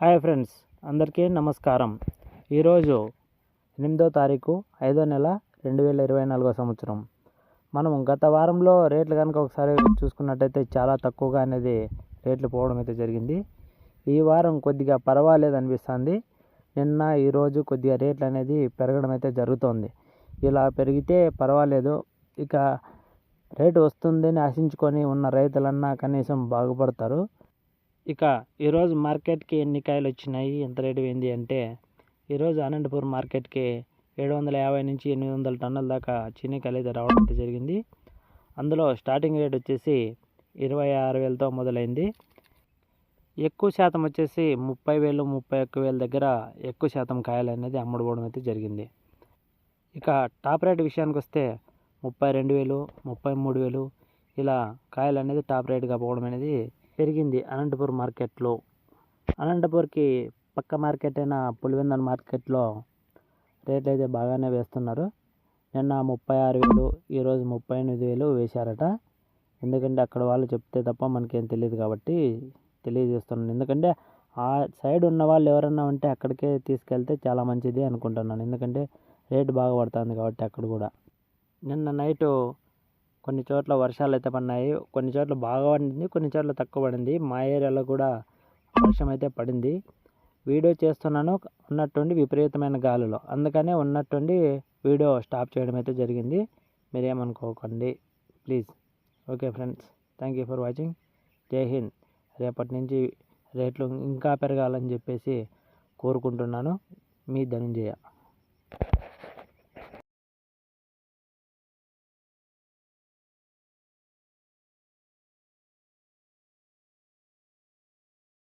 Hi friends అందరికీ నమస్కారం. ఈరోజు ఎనిమిదో తారీఖు ఐదో నెల రెండు వేల ఇరవై నాలుగో సంవత్సరం. మనం గత వారంలో రేట్లు కనుక ఒకసారి చూసుకున్నట్టయితే చాలా తక్కువగా అనేది రేట్లు పోవడం అయితే జరిగింది. ఈ వారం కొద్దిగా పర్వాలేదు అనిపిస్తుంది. నిన్న ఈరోజు కొద్దిగా రేట్లు అనేది పెరగడం అయితే జరుగుతోంది. ఇలా పెరిగితే పర్వాలేదు. ఇక రేటు వస్తుందని ఆశించుకొని ఉన్న రైతులన్నా కనీసం బాగుపడతారు. ఇక ఈరోజు మార్కెట్కి ఎన్ని కాయలు వచ్చినాయి? ఎంత రేటు ఏంది అంటే ఈరోజు అనంతపూర్ మార్కెట్కి ఏడు వందల యాభై నుంచి ఎనిమిది వందల టన్నుల దాకా చీనికాయలు అయితే రావడం అయితే జరిగింది. అందులో స్టార్టింగ్ రేట్ వచ్చేసి ఇరవై ఆరు వేలతో మొదలైంది. ఎక్కువ శాతం వచ్చేసి ముప్పై వేలు ముప్పై ఒక్క వేల దగ్గర ఎక్కువ శాతం కాయలు అనేది అమ్ముడుపోవడం అయితే జరిగింది. ఇక టాప్ రేట్ విషయానికి వస్తే ముప్పై రెండు వేలు ముప్పై మూడు వేలు ఇలా కాయలు అనేది టాప్ రేట్గా పోవడం అనేది పెరిగింది అనంతపూర్ మార్కెట్లో. అనంతపూర్కి పక్క మార్కెట్ అయిన పులివెందన్ మార్కెట్లో రేట్లు అయితే బాగానే వేస్తున్నారు. నిన్న ముప్పై ఆరు వేలు ఈరోజు ముప్పై ఎనిమిది వేలు వేశారట. ఎందుకంటే అక్కడ వాళ్ళు చెప్తే తప్ప మనకేం తెలియదు కాబట్టి తెలియజేస్తున్నాను. ఎందుకంటే ఆ సైడ్ ఉన్న వాళ్ళు ఎవరన్నా ఉంటే అక్కడికే తీసుకెళ్తే చాలా మంచిది అనుకుంటున్నాను. ఎందుకంటే రేటు బాగా పడుతుంది కాబట్టి అక్కడ కూడా. నిన్న నైటు కొన్ని చోట్ల వర్షాలు అయితే పడినాయి కొన్ని చోట్ల బాగా పడింది కొన్ని చోట్ల తక్కువ పడింది. మా ఏరియాలో కూడా వర్షం అయితే పడింది. వీడియో చేస్తున్నాను ఉన్నట్టుండి విపరీతమైన గాలులో. అందుకనే ఉన్నట్టుండి వీడియో స్టాప్ చేయడం అయితే జరిగింది. మీరేమనుకోకండి please. Okay friends thank you for watching. జై హింద్. రేపటి నుంచి రేట్లు ఇంకా పెరగాలని చెప్పేసి కోరుకుంటున్నాను. మీ ధనంజయ.